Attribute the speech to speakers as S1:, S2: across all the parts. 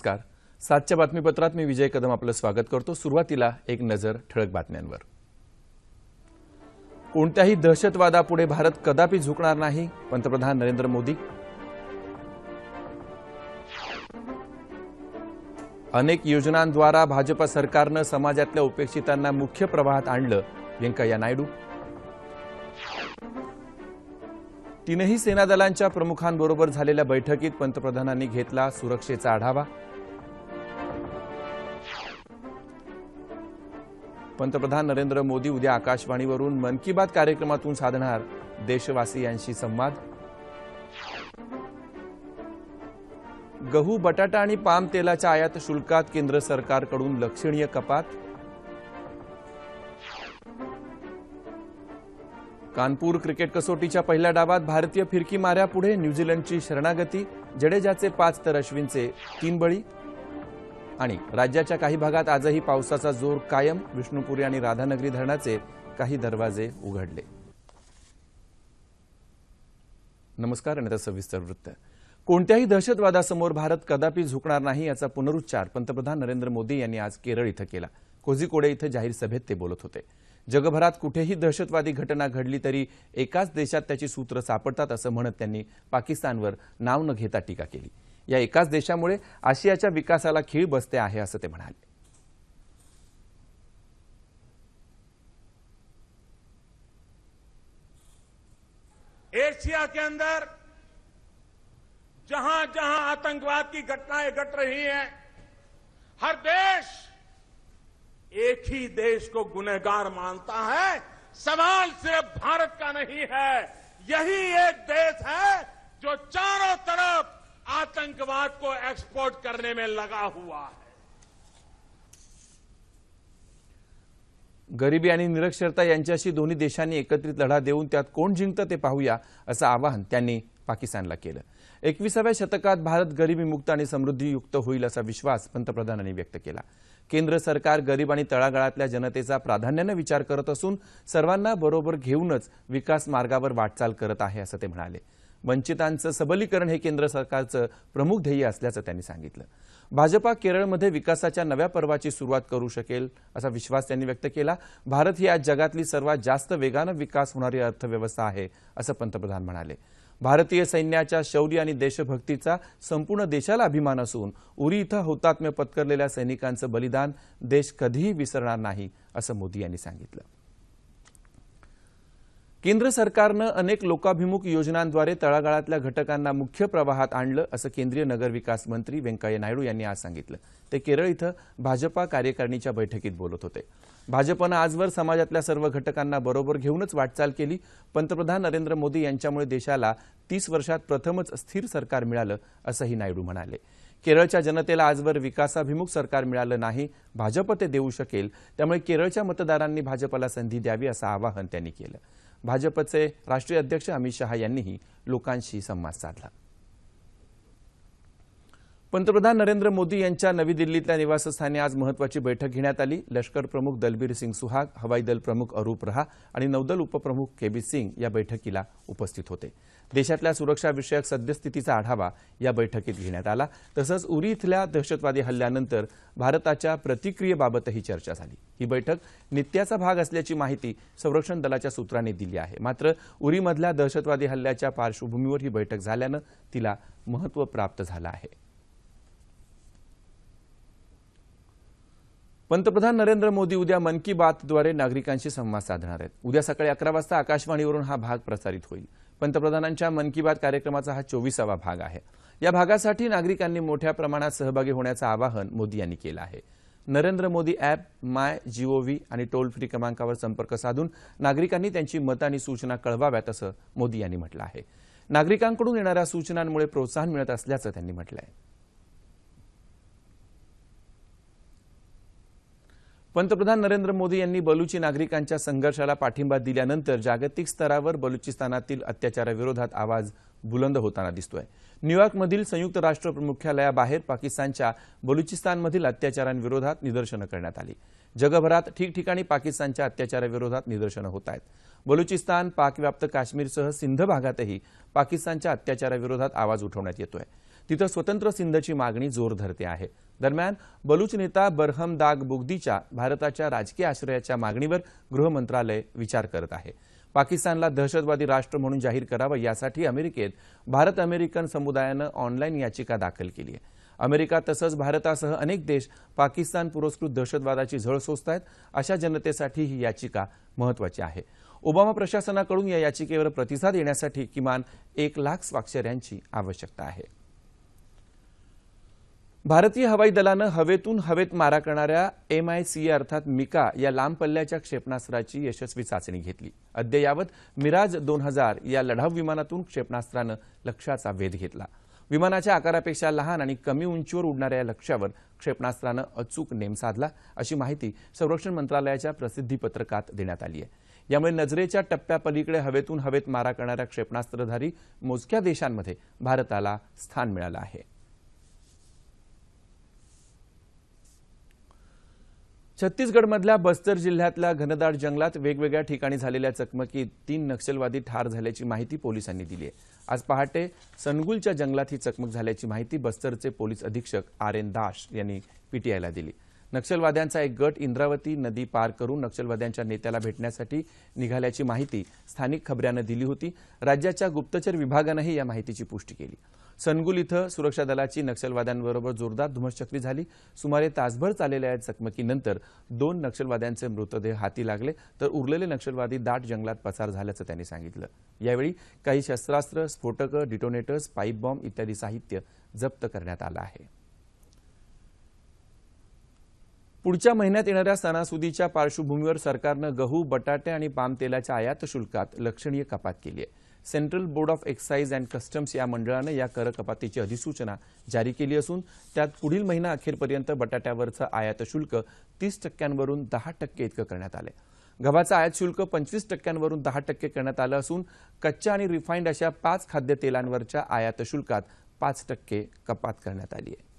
S1: नमस्कार. सातच्या बातमीपत्रात मी विजय कदम आपलं स्वागत करतो. सुरुवातीला एक नजर ठळक बातम्यांवर. कोणत्याही दहशतवादापुढे भारत कदापि झुकणार नाही पंतप्रधान नरेंद्र मोदी. अनेक योजनांद्वारा भाजप सरकारनं समाजातल्या उपेक्षितांना मुख्य प्रवाहात आणलं व्यंकय्या नायडू. तीनही सेनादलांच्या प्रमुखांबरोबर झालेल्या बैठकीत पंतप्रधानांनी घेतला सुरक्षेचा आढावा. पंतप्रधान नरेंद्र मोदी उद्या आकाशवाणीवरून मन की बात कार्यक्रमातून साधणार देशवासियांशी संवाद. गहू बटाटा आणि पाम तेलाच्या आयात शुल्कात केंद्र सरकारकडून लक्षणीय कपात. कानपूर क्रिकेट कसोटीच्या पहिल्या डावात भारतीय फिरकी माऱ्यापुढे न्यूझीलंडची शरणागती जडेजाचे पाच तर अश्विनचे तीन बळी. आणि राज्याच्या काही भागात आजही पावसाचा जोर कायम. विष्णुपुरी आणि राधानगरी धरणाचे काही दरवाजे उघडले. नमस्कार आणि सविस्तर वृत्त. कोणत्याही दहशतवादासमोर भारत कदापि झुकणार नाही याचा पुनरुच्चार पंतप्रधान नरेंद्र मोदी यांनी आज केरळ इथं केला. कोझिकोडे इथं जाहीर सभेत ते बोलत होते. जगभरात कुठेही दहशतवादी घटना घडली तरी एकाच देशात त्याची सूत्र सापडतात असं म्हणत त्यांनी पाकिस्तानवर नाव न घेता टीका केली. या एकाच देशामुळे आशियाच्या विकासाला खीळ बसते आहे असं ते म्हणाले.
S2: एशिया के अंदर जहाँ जहाँ आतंकवाद की घटनाएँ घट रही हैं, हर देश एक ही देश को गुनहगार मानता है। सवाल सिर्फ़ भारत का नहीं है, यही एक देश है जो चारों तरफ़ आतंकवाद को एक्सपोर्ट करने में लगा हुआ है।
S1: गरिबी आणि निरक्षरता यांच्याशी दोन्ही देशांनी एकत्रित लढा देऊन त्यात कोण जिंकतं ते पाहूया असं आवाहन त्यांनी पाकिस्तानला केलं. एकविसाव्या शतकात भारत गरिबीमुक्त आणि समृद्धीयुक्त होईल असा विश्वास पंतप्रधानांनी व्यक्त केला. केंद्र सरकार गरीब आणि तळागाळातल्या जनतेचा प्राधान्यानं विचार करत असून सर्वांना बरोबर घेऊनच विकास मार्गावर वाटचाल करत आहे असं ते म्हणाले. वंचितांचं सबलीकरण हे केंद्र सरकारचं प्रमुख ध्येय असल्याचं त्यांनी सांगितलं. भाजपा केरळमध्ये विकासाच्या नव्या पर्वाची सुरुवात करू शकेल असा विश्वास त्यांनी व्यक्त केला. भारत ही आज जगातली सर्वात जास्त वेगानं विकास होणारी अर्थव्यवस्था आहे असं पंतप्रधान म्हणाले. भारतीय सैन्याच्या शौर्य आणि देशभक्तीचा संपूर्ण देशाला अभिमान असून उरी इथं हौतात्म्य पत्करलेल्या सैनिकांचं बलिदान देश कधीही विसरणार नाही असं मोदी यांनी सांगितलं. केंद्र सरकारनं अनेक लोकाभिमुख योजनांद्वारे तळागाळातल्या घटकांना मुख्य प्रवाहात आणलं असं केंद्रीय नगरविकास मंत्री व्यंकय्या नायडू यांनी आज सांगितलं. ते केरळ इथं भाजपा कार्यकारिणीच्या बैठकीत बोलत होते. भाजपनं आजवर समाजातल्या सर्व घटकांना बरोबर घेऊनच वाटचाल केली. पंतप्रधान नरेंद्र मोदी यांच्यामुळे देशाला तीस वर्षात प्रथमच स्थिर सरकार मिळालं असंही नायडू म्हणाले. केरळच्या जनतेला आजवर विकासाभिमुख सरकार मिळालं नाही भाजप ते देऊ शकेल त्यामुळे केरळच्या मतदारांनी भाजपला संधी द्यावी असं आवाहन त्यांनी केलं. भाजपचे राष्ट्रीय अध्यक्ष अमित शहा यांनीही लोकांशी संवाद साधला. पंतप्रधान नरेंद्र मोदी यांच्या नवी दिल्लीतल्या निवासस्थानी आज महत्वाची बैठक घेण्यात आली. लष्कर प्रमुख दलबीर सिंग सुहाग हवाई दल प्रमुख अरूप रहा आणि नौदल उपप्रमुख केबी सिंग या बैठकीला उपस्थित होते. देशातल्या सुरक्षाविषयक सद्यस्थितीचा आढावा या बैठकीत घेण्यात आला. तसंच उरी इथल्या दहशतवादी हल्ल्यानंतर भारताच्या प्रतिक्रियेबाबतही चर्चा झाली. ही बैठक नित्याचा भाग असल्याची माहिती संरक्षण दलाच्या सूत्रांनी दिली आहे. मात्र उरीमधल्या दहशतवादी हल्ल्याच्या पार्श्वभूमीवर ही बैठक झाल्यानं तिला महत्त्व प्राप्त झालं आहे. पंतप्रधान नरेंद्र मोदी उद्या मन की बातद्वारे नागरिकांशी संवाद साधणार आहेत. उद्या सकाळी अकरा वाजता आकाशवाणीवरून हा भाग प्रसारित होईल. पंतप्रधानांच्या मन की बात कार्यक्रमाचा हा चोवीसावा भाग आहे. या भागासाठी नागरिकांनी मोठ्या प्रमाणात सहभागी होण्याचं आवाहन मोदी यांनी केलं आहे. Narendra Modi app my gov आणि टोल फ्री क्रमांकावर संपर्क साधून नागरिकांनी त्यांची मतं आणि सूचना कळवाव्यात असं मोदी यांनी म्हटलं आहे. नागरिकांकडून येणाऱ्या सूचनांमुळे प्रोत्साहन मिळत असल्याचं त्यांनी म्हटलं आहे पंतप्रधान नरेंद्र मोदी यांनी बलुची नागरिकांच्या संघर्षाला पाठिंबा दिल्यानंतर जागतिक स्तरावर बलुचिस्तानातील अत्याचाराविरोधात आवाज बुलंद होताना दिसतोय. न्यूयॉर्कमधील संयुक्त राष्ट्र मुख्यालयाबाहेर पाकिस्तानच्या बलुचिस्तानमधील अत्याचारांविरोधात निदर्शनं करण्यात आली. जगभरात ठिकठिकाणी पाकिस्तानच्या अत्याचाराविरोधात निदर्शनं होत आहेत. बलुचिस्तान पाकव्याप्त काश्मीरसह सिंध भागातही पाकिस्तानच्या अत्याचाराविरोधात आवाज उठवण्यात येतोय. तिथं स्वतंत्र सिंधची मागणी जोर धरते आहे. दरम्यान बलूच नेता बरहम दाग बुगदीच्या भारताच्या राजकीय आश्रयाच्या मागणीवर गृह मंत्रालय विचार करत आहे. पाकिस्तानला दहशतवादी राष्ट्र म्हणून जाहीर करावं यासाठी अमेरिकेत भारत अमेरिकन समुदायानं ऑनलाईन याचिका दाखल केली आहे. अमेरिका तसंच भारतासह अनेक देश पाकिस्तान पुरस्कृत दहशतवादाची झळ सोसत आहेत अशा जनतेसाठी ही याचिका महत्वाची आहे. ओबामा प्रशासनाकडून या याचिकेवर प्रतिसाद येण्यासाठी किमान एक लाख स्वाक्षऱ्यांची आवश्यकता आहे. भारतीय हवाई दलानं हवेतून हवेत मारा करणाऱ्या एम आय सी अर्थात मिका या लांब पल्ल्याच्या क्षेपणास्त्राची यशस्वी चाचणी घेतली. अद्ययावत मिराज दोन हजार या लढाऊ विमानातून क्षेपणास्त्रानं लक्ष्याचा वेध घेतला. विमानाच्या आकारापेक्षा लहान आणि कमी उंचीवर उडणाऱ्या या लक्ष्यावर क्षेपणास्त्रानं अचूक नेम साधला अशी माहिती संरक्षण मंत्रालयाच्या प्रसिद्धीपत्रकात देण्यात आली आहे. यामुळे नजरेच्या टप्प्यापलीकडे हवेतून हवेत मारा करणाऱ्या क्षेपणास्त्रधारी मोजक्या देशांमध्ये भारताला स्थान मिळालं आहे. छत्तीसगडमधल्या बस्तर जिल्ह्यातल्या घनदाट जंगलात वेगवेगळ्या ठिकाणी झालेल्या चकमकीत तीन नक्षलवादी ठार झाल्याची माहिती पोलिसांनी दिली आहे. आज पहाटे सनगुलच्या जंगलात ही चकमक झाल्याची माहिती बस्तरचे पोलीस अधीक्षक आर एन दास यांनी पीटीआयला दिली. नक्षलवाद्यांचा एक गट इंद्रावती नदी पार करून नक्षलवाद्यांच्या नेत्याला भेटण्यासाठी निघाल्याची माहिती स्थानिक खबऱ्यानं दिली होती. राज्याच्या गुप्तचर विभागानंही या माहितीची पुष्टी केली. सनगुल इथं सुरक्षा दलाची नक्षलवाद्यांबरोबर जोरदार धुमश्चक्री झाली. सुमारे तासभर चाललेल्या या चकमकीनंतर दोन नक्षलवाद्यांचे मृतदेह हाती लागले तर उरलेले नक्षलवादी दाट जंगलात पसार झाल्याचं त्यांनी सांगितलं. यावेळी काही शस्त्रास्त्र स्फोटकं डिटोनेटर्स पाईप बॉम्ब इत्यादी साहित्य जप्त करण्यात आलं आहे. पुढच्या महिन्यात येणाऱ्या सणासुदीच्या पार्श्वभूमीवर सरकारनं गहू बटाटे आणि पाम तेलाच्या आयात शुल्कात लक्षणीय कपात केली आहे. Central board of excise and customs या मंडळानं या कर कपातीची अधिसूचना जारी केली असून त्यात पुढील महिना अखेरपर्यंत बटाट्यावरचं आयात शुल्क तीस टक्क्यांवरून दहा टक्के इतकं करण्यात आलं गव्हाचं आयात शुल्क पंचवीस टक्क्यांवरून दहा टक्के करण्यात आलं असून कच्च्या आणि रिफाईंड अशा पाच खाद्यतेलांवरच्या आयात शुल्कात पाच टक्के कपात करण्यात आली आहे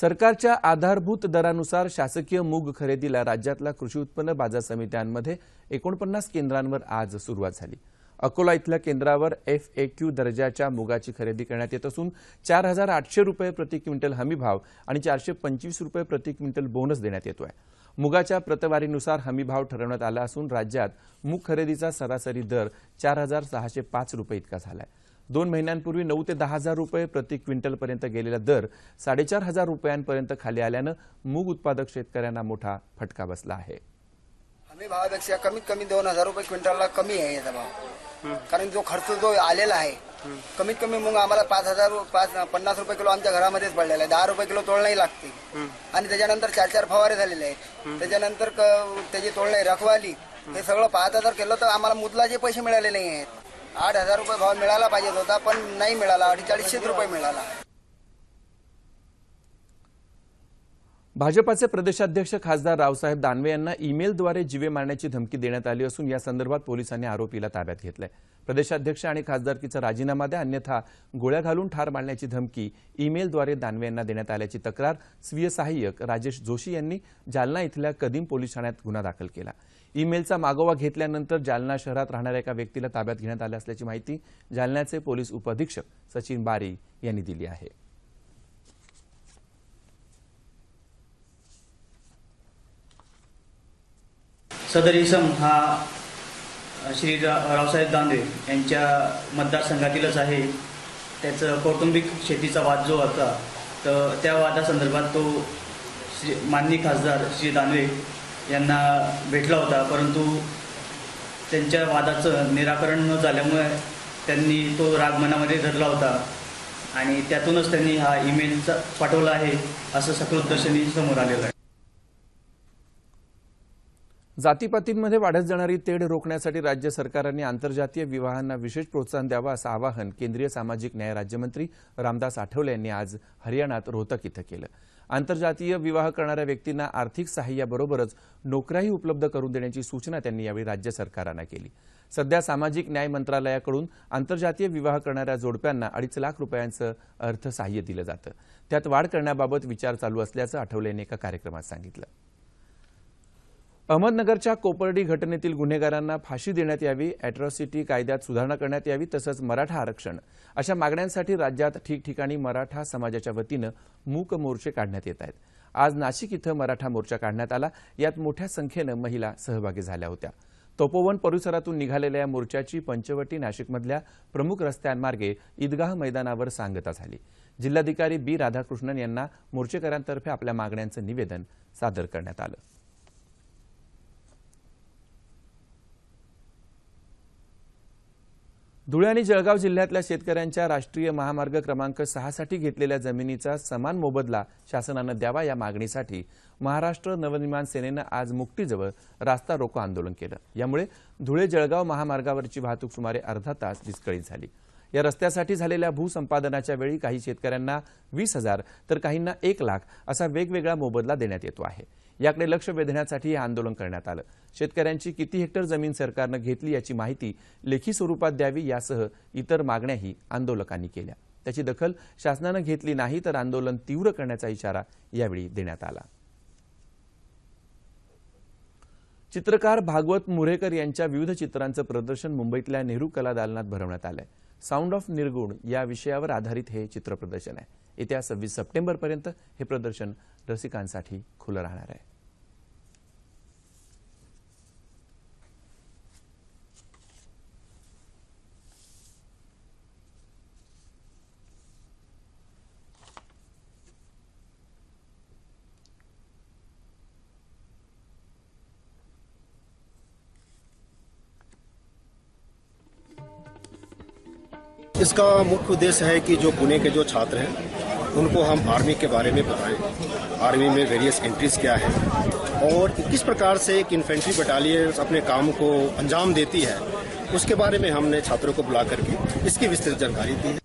S1: सरकारच्या आधारभूत दरानुसार शासकीय मूग खरेदीला राज्यातल्या कृषी उत्पन्न बाजार समित्यांमध्ये एकोणपन्नास केंद्रांवर आज सुरुवात झाली. अकोला इथल्या केंद्रावर एफ ए क्यू दर्जाच्या मुगाची खरेदी करण्यात येत असून चार हजार आठशे रुपये प्रति क्विंटल हमीभाव आणि चारशे पंचवीस रुपये प्रति क्विंटल बोनस देण्यात येतो आहे मुगाच्या प्रतवारीनुसार हमीभाव ठरवण्यात आला असून राज्यात मूग खरेदीचा सरासरी दर चार हजार सहाशे पाच रुपये इतका झाला आहे दोन महिन्यांपूर्वी नऊ ते दहा हजार रुपये प्रति क्विंटलपर्यंत गेलेला दर साडेचार हजार रुपयांपर्यंत खाली आल्यानं मूग उत्पादक शेतकऱ्यांना मोठा फटका बसला आहे.
S3: हमी भावापेक्षा कमीत कमी दोन हजार रुपये क्विंटलला कमी आहे याचा भाव. कारण जो खर्च जो आलेला आहे कमीत कमी मग आम्हाला पाच हजार पाच पन्नास रुपये किलो आमच्या घरामध्येच पडलेला आहे. दहा रुपये किलो तोडणंही लागते. आणि त्याच्यानंतर चार चार फवारे झालेले आहेत. त्याच्यानंतर त्याची तोडणी रखवाली हे सगळं पाच हजार केलं तर आम्हाला मुदलाचे पैसे मिळाले नाही आहेत. आठ हजार रुपये भाव मिळाला पाहिजे होता पण नाही मिळाला. अडीचाळीसशेच रुपये मिळाला.
S1: भाजपाचे प्रदेशाध्यक्ष खासदार रावसाहेब दानवे यांना ईमेलद्वारे जीवे मारण्याची धमकी देण्यात आली असून या संदर्भात पोलिसांनी आरोपीला ताब्यात घेतलंय. प्रदेशाध्यक्ष आणि खासदारकीचा राजीनामा द्या अन्यथा गोळ्या घालून ठार मारण्याची धमकी ईमेलद्वारे दानवे यांना देण्यात आल्याची तक्रार स्वीय सहाय्यक राजेश जोशी यांनी जालना इथल्या कदीम पोलीस ठाण्यात गुन्हा दाखल केला. ईमेलचा मागोवा घेतल्यानंतर जालना शहरात राहणाऱ्या एका व्यक्तीला ताब्यात घेण्यात आल्या असल्याची माहिती जालन्याचे पोलीस उपअधीक्षक सचिन बारी यांनी दिली आहे.
S4: सदर इसम हा श्री रावसाहेब दानवे यांच्या मतदारसंघातीलच आहे. त्याचं कौटुंबिक शेतीचा वाद जो होता तर त्या वादासंदर्भात तो श्री माननीय खासदार श्री दानवे यांना भेटला होता परंतु त्यांच्या वादाचं निराकरण न झाल्यामुळे त्यांनी तो राग मनामध्ये धरला होता आणि त्यातूनच त्यांनी हा ईमेलचा पाठवला आहे असं सकृतदर्शनी समोर आलेलं आहे.
S1: जातीपातींमध्ये वाढत जाणारी तेढ रोखण्यासाठी राज्य सरकारांनी आंतरजातीय विवाहांना विशेष प्रोत्साहन द्यावं असं आवाहन केंद्रीय सामाजिक न्याय राज्यमंत्री रामदास आठवले यांनी आज हरियाणात रोहतक इथं केलं. आंतरजातीय विवाह करणाऱ्या व्यक्तींना आर्थिक सहाय्याबरोबरच नोकऱ्याही उपलब्ध करून देण्याची सूचना त्यांनी यावेळी राज्य सरकारांना केली. सध्या सामाजिक न्याय मंत्रालयाकडून आंतरजातीय विवाह करणाऱ्या जोडप्यांना अडीच लाख रुपयांचं अर्थसहाय्य दिलं जातं. त्यात वाढ करण्याबाबत विचार चालू असल्याचं आठवले यांनी एका कार्यक्रमात सांगितलं. अहमदनगरच्या कोपर्डी घटनेतील गुन्हेगारांना फाशी देण्यात यावी अॅट्रॉसिटी कायद्यात सुधारणा करण्यात यावी तसंच मराठा आरक्षण अशा मागण्यांसाठी राज्यात ठिकठिकाणी मराठा समाजाच्या वतीनं मूक मोर्चे काढण्यात येत आहेत. आज नाशिक इथं मराठा मोर्चा काढण्यात आला. यात मोठ्या संख्येनं महिला सहभागी झाल्या होत्या. तपोवन परिसरातून निघालेल्या या मोर्चाची पंचवटी नाशिकमधल्या प्रमुख रस्त्यांमार्गे ईदगाह मैदानावर सांगता झाली. जिल्हाधिकारी बी राधाकृष्णन यांना मोर्चेकऱ्यांतर्फे आपल्या मागण्यांचं निवेदन सादर करण्यात आलं. धुळे आणि जळगाव जिल्ह्यातल्या शेतकऱ्यांच्या राष्ट्रीय महामार्ग क्रमांक सहासाठी घेतलेल्या जमिनीचा समान मोबदला शासनानं द्यावा या मागणीसाठी महाराष्ट्र नवनिर्माण सेनेनं आज मुक्तीजवळ रास्ता रोको आंदोलन केलं. यामुळे धुळे जळगाव महामार्गावरची वाहतूक सुमारे अर्धा तास विस्कळीत झाली. या रस्त्यासाठी झालेल्या भूसंपादनाच्या वेळी काही शेतकऱ्यांना वीस हजार तर काहींना एक लाख असा वेगवेगळा मोबदला देण्यात येतो आहे. याकडे लक्ष वेधण्यासाठी हे आंदोलन करण्यात आलं. शेतकऱ्यांची किती हेक्टर जमीन सरकारनं घेतली याची माहिती लेखी स्वरूपात द्यावी यासह इतर मागण्याही आंदोलकांनी केल्या. त्याची दखल शासनानं घेतली नाही तर आंदोलन तीव्र करण्याचा इशारा यावेळी देण्यात आला. चित्रकार भागवत मुरेकर यांच्या विविध चित्रांचं प्रदर्शन मुंबईतल्या नेहरू कला दालनात भरवण्यात आलंय. साऊंड ऑफ निर्गुण या विषयावर आधारित हे चित्र प्रदर्शन आहे. येत्या सव्वीस सप्टेंबरपर्यंत हे प्रदर्शन रसिकांसाठी खुलं राहणार आहे.
S5: इसका मुख्य उद्देश्य है कि जो पुणे के जो छात्र हैं, उनको हम आर्मी के बारे में बताएँ। आर्मी में वेरियस एंट्रीज क्या है और किस प्रकार से एक इन्फेंट्री बटालियन अपने काम को अंजाम देती है, उसके बारे में हमने छात्रों को बुला करके इसकी विस्तृत जानकारी दी है।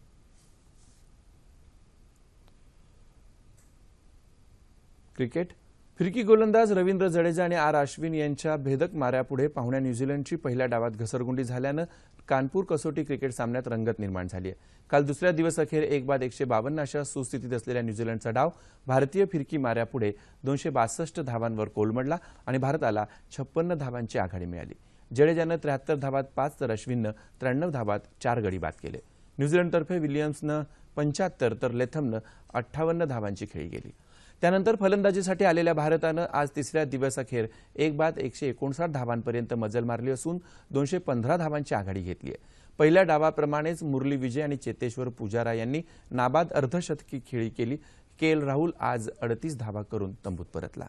S1: क्रिकेट? फिरकी गोलंदाज रवींद्र जडेजा आणि आर अश्विन यांच्या भेदक माऱ्यापुढे पाहुण्या न्यूझीलंडची पहिल्या डावात घसरगुंडी झाल्यानं कानपूर कसोटी क्रिकेट सामन्यात रंगत निर्माण झाली आहे. काल दुसऱ्या दिवस अखेर एक बाद एकशे बावन्न अशा सुस्थितीत असलेल्या न्यूझीलंडचा डाव भारतीय फिरकी माऱ्यापुढे दोनशे बासष्ट धावांवर कोलमडला आणि भारताला छप्पन्न धावांची आघाडी मिळाली. जडेजानं त्र्याहत्तर धावात पाच तर अश्विननं त्र्याण्णव धावात चार गडी बाद केले. न्यूझीलंडतर्फे विलियम्सनं पंच्याहत्तर तर लेथमनं अठ्ठावन्न धावांची खेळी गेली त्यानंतर फलंदाजीसाठी आलेल्या भारतानं आज तिसऱ्या दिवसाखेर एक बाद एकशे एकोणसाठ धावांपर्यंत मजल मारली असून दोनशे पंधरा धावांची आघाडी घेतली आहे. पहिल्या डावाप्रमाणेच मुरली विजय आणि चेतेश्वर पुजारा यांनी नाबाद अर्धशतकी खेळी केली. के एल राहुल आज अडतीस धावा करून तंबूत परतला.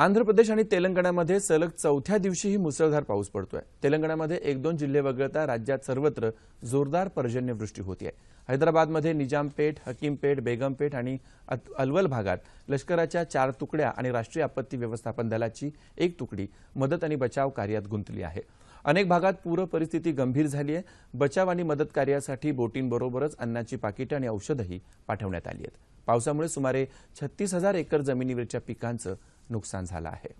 S1: आंध्र प्रदेश आणि तेलंगणामध्ये सलग चौथ्या दिवशीही मुसळधार पाऊस पडतोय. तेलंगणामध्ये एक दोन जिल्हे वगळता राज्यात सर्वत्र जोरदार पर्जन्यवृष्टी होतीये. हैदराबादमध्ये निजामपेठ हकीमपेठ बेगमपेठ आणि अत- अलवल भागात लष्कराच्या चार तुकड्या आणि राष्ट्रीय आपत्ती व्यवस्थापन दलाची एक तुकडी मदत आणि बचाव कार्यात गुंतली आहे. अनेक भागात पूर परिस्थिती गंभीर झाली आहे बचाव आणि मदत कार्यासाठी बोटींबरोबरच अन्नाची पाकिटं आणि औषधंही पाठवण्यात आली आहेत. पावसामुळे सुमारे छत्तीस हजार एकर जमिनीवरच्या पिकांचं नुकसान झालं आहे.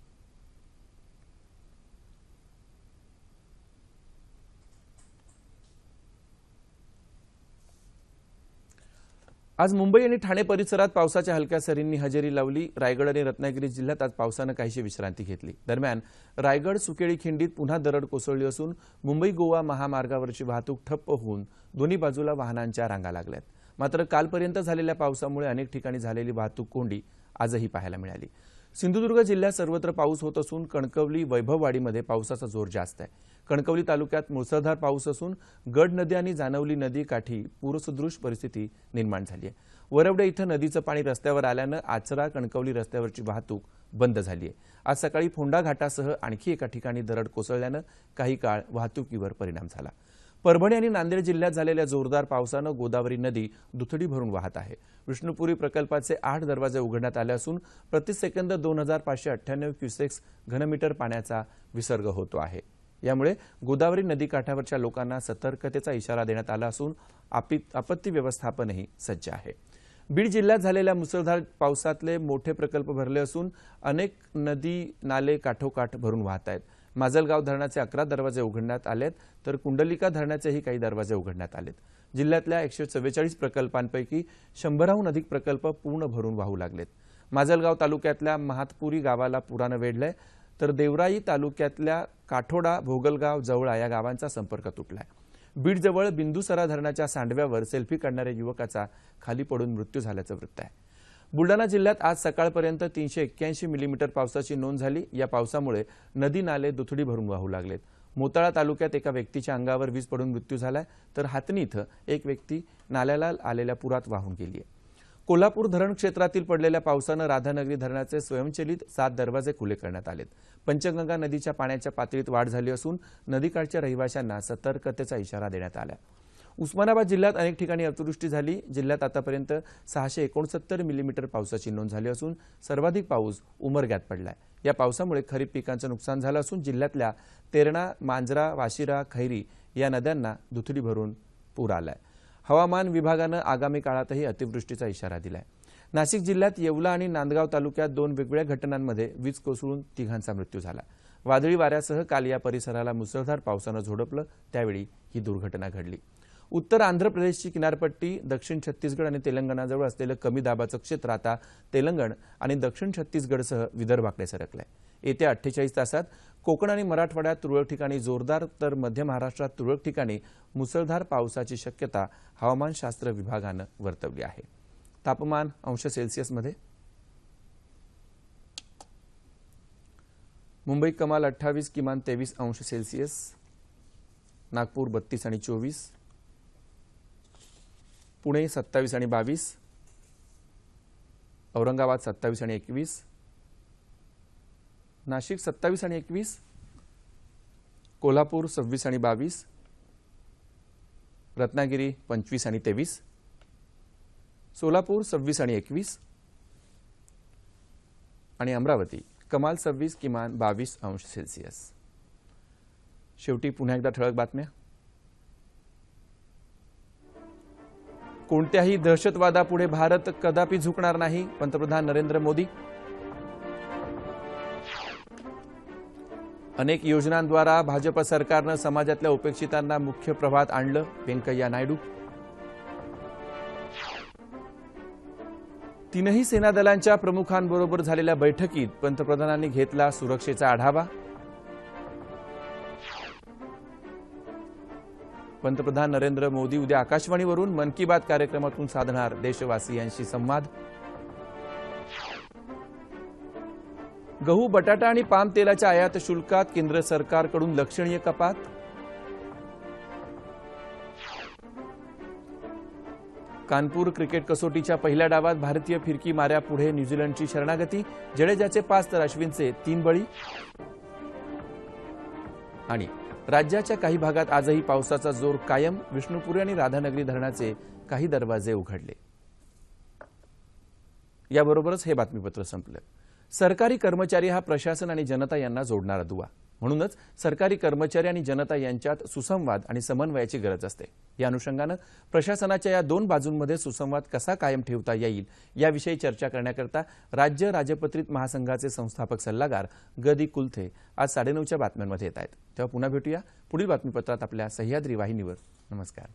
S1: आज मुंबई आणि ठाणे परिसरात पावसाच्या हलक्या सरींनी हजेरी लावली. रायगड आणि रत्नागिरी जिल्ह्यात आज पावसानं काहीशी विश्रांती घेतली. दरम्यान रायगड सुकेळी खिंडीत पुन्हा दरड कोसळली असून मुंबई गोवा महामार्गावरची वाहतूक ठप्प होऊन दोन्ही बाजूला वाहनांच्या रांगा लागल्यात. मात्र कालपर्यंत झालेल्या पावसामुळे अनेक ठिकाणी झालेली वाहतूक कोंडी आजही पाहायला मिळाली. सिंधुदुर्ग जिल्ह्यात सर्वत्र पाऊस होत असून कणकवली वैभववाडीमध्ये पावसाचा जोर जास्त आहे. कणकवली तालुक्यात मुसळधार पाऊस असून गड नदी आणि जानवली नदी काठी पूरसदृश परिस्थिती निर्माण झाली आहे. वरवडे इथं नदीचं पाणी रस्त्यावर आल्यानं आचरा कणकवली रस्त्यावरची वाहतूक बंद झाली आहे. आज सकाळी फोंडा घाटासह आणखी एका ठिकाणी दरड कोसळल्यानं काही काळ वाहतुकीवर परिणाम झाला. परभणी आणि नांदेड जिल्ह्यात झालेल्या जोरदार पावसानं गोदावरी नदी दुथडी भरून वाहत आहे. विष्णुपुरी प्रकल्पाचे आठ दरवाजे उघडण्यात आले असून प्रति सेकंद दोन हजार पाचशे अठ्ठ्याण्णव क्युसेक्स घनमीटर पाण्याचा विसर्ग होतो आहे. यामुळे गोदावरी नदीकाठावरच्या लोकांना सतर्कतेचा इशारा देण्यात आला असून आपत्ती व्यवस्थापनही सज्ज आहे. बीड जिल्ह्यात झालेल्या मुसळधार पावसातले मोठे प्रकल्प भरले असून अनेक नदी नाले काठोकाठ भरून वाहत आहेत. माजलगाव धरणाचे अकरा दरवाजे उघडण्यात आलेत तर कुंडलिका धरणाचेही काही दरवाजे उघडण्यात आलेत. जिल्ह्यातल्या एकशे चव्वेचाळीस प्रकल्पांपैकी शंभराहून अधिक प्रकल्प पूर्ण भरून वाहू लागलेत. माजलगाव तालुक्यातल्या महातपुरी गावाला पुरानं वेढलंय तर देवराई तालुक्यातल्या काठोडा भोगलगाव जवळा या गावांचा संपर्क तुटलाय. बीडजवळ बिंदुसरा धरणाच्या सांडव्यावर सेल्फी काढणाऱ्या युवकाचा खाली पडून मृत्यू झाल्याचं वृत्त आहे. बुलडाणा जिल्ह्यात आज सकाळपर्यंत तीनशे एक्क्याऐंशी मिलीमीटर पावसाची नोंद झाली. या पावसामुळे नदी नाले दुथडी भरून वाहू लागलेत. मोताळा तालुक्यात एका व्यक्तीच्या अंगावर वीज पडून मृत्यू झालाय. तर हातनी इथं एक व्यक्ती नाल्याला आलेल्या पुरात वाहून गेली आहे. कोल्हापूर धरण क्षेत्रातील पडलेल्या पावसानं राधानगरी धरणाचे स्वयंचलित सात दरवाजे खुले करण्यात आलेत. पंचगंगा नदीच्या पाण्याच्या पातळीत वाढ झाली असून नदीकाठच्या रहिवाशांना सतर्कतेचा इशारा देण्यात आला उस्मानाबाद जिल्ह्यात अनेक ठिकाणी अतिवृष्टी झाली. जिल्ह्यात आतापर्यंत सहाशे एकोणसत्तर मिलीमीटर पावसाची नोंद झाली असून सर्वाधिक पाऊस उमरग्यात पडलाय. या पावसामुळे खरीप पिकांचं नुकसान झालं असून जिल्ह्यातल्या तेरणा मांजरा वाशिरा खैरी या नद्यांना दुथडी भरून पूर आलाय. हवामान विभागानं आगामी काळातही अतिवृष्टीचा इशारा दिलाय. नाशिक जिल्ह्यात येवला आणि नांदगाव तालुक्यात दोन वेगवेगळ्या घटनांमध्ये वीज कोसळून तिघांचा मृत्यू झाला. वादळी वाऱ्यासह काल या परिसराला मुसळधार पावसानं झोडपलं. त्यावेळी ही दुर्घटना घडली. उत्तर आंध्र प्रदेशची किनारपट्टी दक्षिण छत्तीसगड आणि तेलंगणाजवळ असलेलं कमी दाबाचं क्षेत्र आता तेलंगण आणि दक्षिण छत्तीसगडसह विदर्भाकडे सरकलंय. येत्या अठ्ठेचाळीस तासात कोकण आणि मराठवाड्यात तुरळक ठिकाणी जोरदार तर मध्य महाराष्ट्रात तुरळक ठिकाणी मुसळधार पावसाची शक्यता हवामानशास्त्र विभागानं वर्तवली आहे. तापमान अंश सेल्सिअसमध्ये. मुंबई कमाल अठ्ठावीस किमान तेवीस अंश सेल्सिअस नागपूर बत्तीस आणि चोवीस पुणे सत्तावीस आणि बावीस. औरंगाबाद सत्तावीस आणि एकवीस. नाशिक सत्तावीस आणि एकवीस. कोल्हापूर सव्वीस आणि बावीस. रत्नागिरी पंचवीस आणि तेवीस. सोलापूर सव्वीस आणि एकवीस. आणि अमरावती कमाल सव्वीस किमान बावीस अंश सेल्सिअस. शेवटी पुन्हा एकदा ठळक बातम्या. कोणत्याही दहशतवादापुढे भारत कदापि झुकणार नाही पंतप्रधान नरेंद्र मोदी. अनेक योजनांद्वारा भाजप सरकारनं समाजातल्या उपेक्षितांना मुख्य प्रभात आणलं व्यंकय्या नायडू. तीनही सेना दलांच्या प्रमुखांबरोबर झालेल्या बैठकीत पंतप्रधानांनी घेतला सुरक्षेचा आढावा. पंतप्रधान नरेंद्र मोदी उद्या आकाशवाणीवरून मन की बात कार्यक्रमातून साधणार देशवासियांशी संवाद. गहू बटाटा आणि पाम तेलाच्या आयात शुल्कात केंद्र सरकारकडून लक्षणीय कपात. कानपूर क्रिकेट कसोटीच्या पहिल्या डावात भारतीय फिरकी माऱ्या पुढे न्यूझीलंडची शरणागती. जडेजाचे पाच तर अश्विनचे तीन बळी. आणि राज्याच्या काही भागात आजही पावसाचा जोर कायम. विष्णुपुरी आणि राधानगरी धरणाचे काही दरवाजे उघडले. याबरोबरच हे बातमीपत्र संपलं. सरकारी कर्मचारी हा प्रशासन आणि जनता यांना जोडणारा दुवा. म्हणूनच सरकारी कर्मचारी आणि जनता यांच्यात सुसंवाद आणि समन्वयाची गरज असते. या अनुषंगानं प्रशासनाच्या या दोन बाजूंमध्ये सुसंवाद कसा कायम ठेवता येईल याविषयी चर्चा करण्याकरता राज्य राजपत्रित महासंघाचे संस्थापक सल्लागार गदी कुलथे आज साडेनऊच्या बातम्यांमध्ये येत आहेत. तेव्हा पुन्हा भेटूया. पुढील बातमीपत्रात आपल्या सह्याद्री वाहिनीवर. नमस्कार.